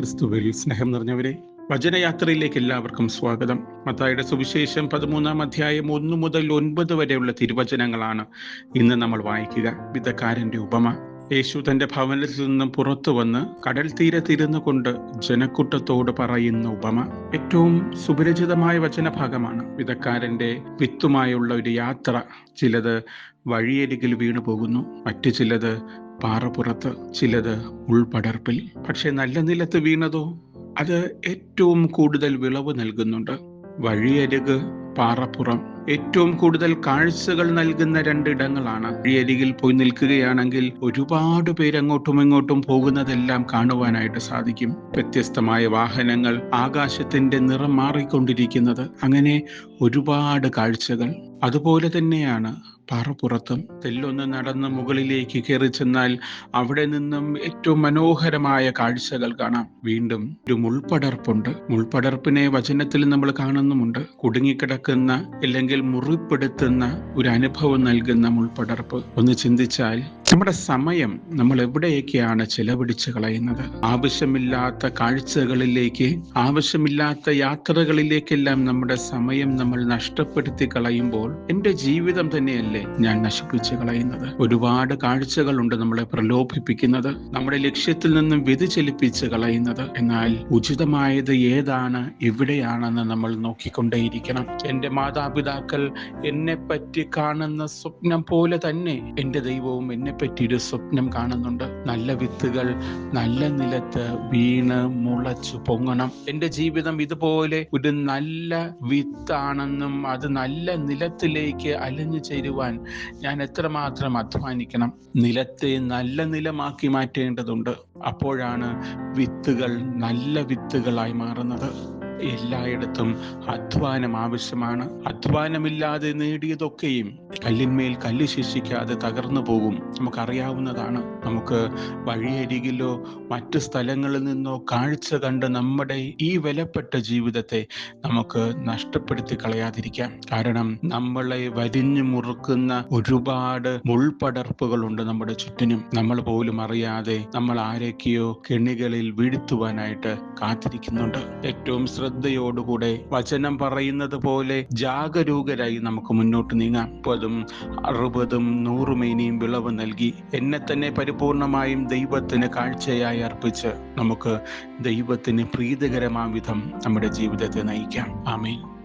ക്രിസ്തുവിൽ സ്നേഹം നിറഞ്ഞവരെ വചനയാത്രയിലേക്ക് എല്ലാവർക്കും സ്വാഗതം. മത്തായുടെ സുവിശേഷം പതിമൂന്നാം അധ്യായം ഒന്ന് മുതൽ ഒൻപത് വരെയുള്ള തിരുവചനങ്ങളാണ് ഇന്ന് നമ്മൾ വായിക്കുക. വിധക്കാരന്റെ ഉപമ. യേശു തന്റെ ഭവനത്തിൽ നിന്നും പുറത്തു വന്ന് കടൽ തീരത്തിരുന്നു കൊണ്ട് ജനക്കൂട്ടത്തോട് പറയുന്ന ഉപമ ഏറ്റവും സുപരിചിതമായ വചനഭാഗമാണ്. വിധക്കാരന്റെ വിത്തുമായുള്ള ഒരു യാത്ര ചിലത് വഴിയരികിൽ വീണു പോകുന്നു മറ്റു ചിലത് പാറപ്പുറത്ത് ചിലത് ഉൾപടർപ്പിൽ. പക്ഷെ നല്ല നിലത്ത് വീണതോ അത് ഏറ്റവും കൂടുതൽ വിളവ് നൽകുന്നുണ്ട്. വഴിയരുക് പാറപ്പുറം ഏറ്റവും കൂടുതൽ കാഴ്ചകൾ നൽകുന്ന രണ്ടിടങ്ങളാണ്. വഴിയരികിൽ പോയി നിൽക്കുകയാണെങ്കിൽ ഒരുപാട് പേര് അങ്ങോട്ടും ഇങ്ങോട്ടും പോകുന്നതെല്ലാം കാണുവാനായിട്ട് സാധിക്കും. വ്യത്യസ്തമായ വാഹനങ്ങൾ ആകാശത്തിന്റെ നിറം മാറിക്കൊണ്ടിരിക്കുന്നത്. അങ്ങനെ ഒരുപാട് കാഴ്ചകൾ. അതുപോലെ തന്നെയാണ് പാറപ്പുറത്തും. തെല്ലൊന്ന് നടന്ന് മുകളിലേക്ക് കയറി ചെന്നാൽ അവിടെ നിന്നും ഏറ്റവും മനോഹരമായ കാഴ്ചകൾ കാണാം. വീണ്ടും ഒരു മുൾപടർപ്പുണ്ട് മുൾപടർപ്പിനെ വചനത്തിൽ നമ്മൾ കാണുന്നുമുണ്ട്. കുടുങ്ങിക്കിടക്കുന്ന അല്ലെങ്കിൽ മുറിപ്പെടുത്തുന്ന ഒരു അനുഭവം നൽകുന്ന മുൾപടർപ്പ്. ഒന്ന് ചിന്തിച്ചാൽ നമ്മുടെ സമയം നമ്മൾ എവിടെയൊക്കെയാണ് ചെലവഴിച്ച് കളയുന്നത്? ആവശ്യമില്ലാത്ത കാഴ്ചകളിലേക്ക് ആവശ്യമില്ലാത്ത യാത്രകളിലേക്കെല്ലാം നമ്മുടെ സമയം നമ്മൾ നഷ്ടപ്പെടുത്തി കളയുമ്പോൾ എന്റെ ജീവിതം തന്നെയല്ലേ ഞാൻ നശിപ്പിച്ച് കളയുന്നത്? ഒരുപാട് കാഴ്ചകളുണ്ട് നമ്മളെ പ്രലോഭിപ്പിക്കുന്നത് നമ്മുടെ ലക്ഷ്യത്തിൽ നിന്നും വ്യതിചലിപ്പിച്ച് കളയുന്നത്. എന്നാൽ ഉചിതമായത് ഏതാണ്? എവിടെയാണെന്ന് നമ്മൾ നോക്കിക്കൊണ്ടേയിരിക്കണം. എന്റെ മാതാപിതാക്കൾ എന്നെ പറ്റി കാണുന്ന സ്വപ്നം പോലെ തന്നെ എന്റെ ദൈവവും എന്നെ പറ്റി ഒരു സ്വപ്നം കാണുന്നുണ്ട്. നല്ല വിത്തുകൾ നല്ല നിലത്ത് വീണ് മുളച്ചു പൊങ്ങണം. എന്റെ ജീവിതം ഇതുപോലെ ഒരു നല്ല വിത്താണെന്നും അത് നല്ല നിലത്തിലേക്ക് അലിഞ്ഞു ചേരുവാൻ ഞാൻ എത്രമാത്രം അധ്വാനിക്കണം. നിലത്തെ നല്ല നിലമാക്കി മാറ്റേണ്ടതുണ്ട്. അപ്പോഴാണ് വിത്തുകൾ നല്ല വിത്തുകളായി മാറുന്നത്. എല്ലായിടത്തും അധ്വാനം ആവശ്യമാണ്. അധ്വാനമില്ലാതെ നേടിയതൊക്കെയും കല്ലിന്മേൽ കല്ല് ശേഷിക്കാതെ തകർന്നു പോകും. നമുക്കറിയാവുന്നതാണ്. നമുക്ക് വഴിയരികിലോ മറ്റു സ്ഥലങ്ങളിൽ നിന്നോ കാഴ്ച കണ്ട് നമ്മുടെ ഈ വിലപ്പെട്ട ജീവിതത്തെ നമുക്ക് നഷ്ടപ്പെടുത്തി കളയാതിരിക്കാം. കാരണം നമ്മളെ വരിഞ്ഞു മുറുക്കുന്ന ഒരുപാട് മുൾപടർപ്പുകളുണ്ട് നമ്മുടെ ചുറ്റിനും. നമ്മൾ പോലും അറിയാതെ നമ്മൾ ആരൊക്കെയോ കെണികളിൽ വീഴ്ത്തുവാനായിട്ട് കാത്തിരിക്കുന്നുണ്ട്. ഏറ്റവും ശ്രദ്ധയോടുകൂടെ വചനം പറയുന്നത് പോലെ ജാഗരൂകരായി നമുക്ക് മുന്നോട്ട് നീങ്ങാം. മുപ്പതും അറുപതും നൂറുമേനിയും വിളവ് നൽകി എന്നെ തന്നെ പരിപൂർണമായും ദൈവത്തിന് കാഴ്ചയായി അർപ്പിച്ച് നമുക്ക് ദൈവത്തിന് പ്രീതികരമാം വിധം നമ്മുടെ ജീവിതത്തെ നയിക്കാം. ആമേൻ.